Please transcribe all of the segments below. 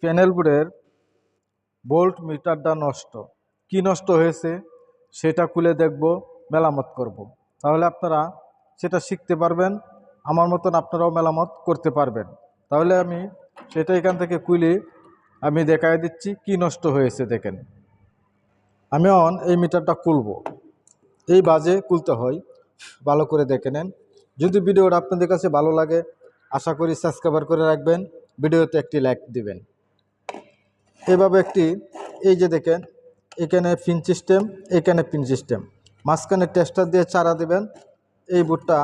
Panel বোর্ডের bolt মিটারটা নষ্ট। কি নষ্ট হয়েছে সেটা খুলে দেখব মেরামত করব। তাহলে আপনারা সেটা শিখতে পারবেন, আমার মতন আপনারাও মেরামত করতে পারবেন। তাহলে আমি সেটা এখান থেকে খুলে, আমি দেখাই দিচ্ছি কি নষ্ট হয়েছে, দেখেন। আমি অন এই মিটারটা খুলব। এই বাজে খুলতে হয়, ভালো করে দেখে নেন। যদি ভিডিওটা আপনাদের কাছে ভালো লাগে, আশা করি সাবস্ক্রাইবার করে রাখবেন, ভিডিওতে একটি লাইক দিবেন। এভাবে একটি, এই যে দেখেন, এখানে পিন সিস্টেম, এখানে পিন সিস্টেম। মাঝখানে টেস্টার দিয়ে চারা দেবেন, এই বুটটা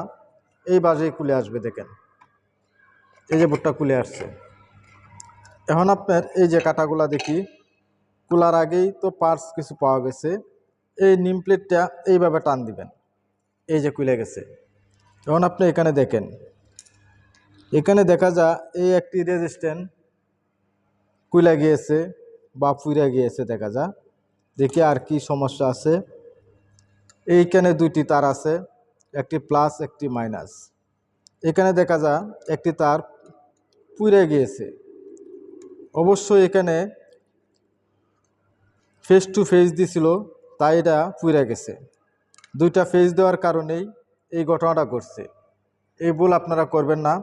এই বাজেই খুলে আসবে, দেখেন। এই যে বুটটা খুলে আসছে। এখন আপনার এই যে কাটাগুলা দেখি, খোলার আগেই তো পার্স কিছু পাওয়া গেছে। এই নিম প্লেটটা এইভাবে টান দিবেন, এই যে খুলে গেছে। এখন আপনি এখানে দেখেন, এখানে দেখা যা এই একটি রেজিস্ট্যান্ট কুইলা গিয়েছে, বা ফুইরা গিয়েছে, দেখা যা। দেখি আর কি সমস্যা আছে। এইখানে দুইটি তার আছে, একটি প্লাস, একটি মাইনাস। এখানে দেখা যা, একটি তার পুড়ে গিয়েছে। অবশ্যই এখানে ফেস টু ফেস দিছিল, তাই এটা পুড়ে গেছে। দুইটা ফেস দেওয়ার কারণেই এই ঘটনাটা ঘটছে। এই ভুল আপনারা করবেন না।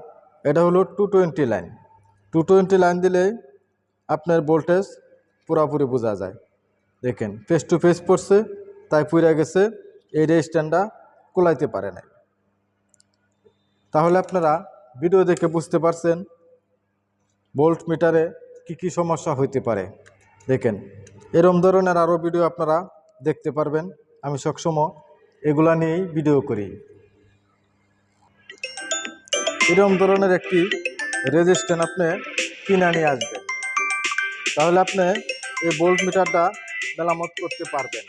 এটা হলো two twenty line two twenty line দিলে আপনার ভোল্টেজ পুরোপুরি বোঝা যায়। দেখেন ফেস টু ফেস পড়ছে, তাই পুড়ে গেছে, এই রেজিস্ট্যান্ডটা কোলাইতে পারে নাই। তাহলে আপনারা ভিডিও দেখে বুঝতে পারছেন ভোল্ট মিটারে কি কি সমস্যা হইতে পারে। দেখেন, এরম ধরনের আরও ভিডিও আপনারা দেখতে পারবেন। আমি সবসময় এগুলা নিয়েই ভিডিও করি। এরম ধরনের একটি রেজিস্ট্যান্ট আপনি কিনে নিয়ে আসবেন। তাহলে আপনি এই বোল্ট মিটারটা মেরামত করতে পারবেন।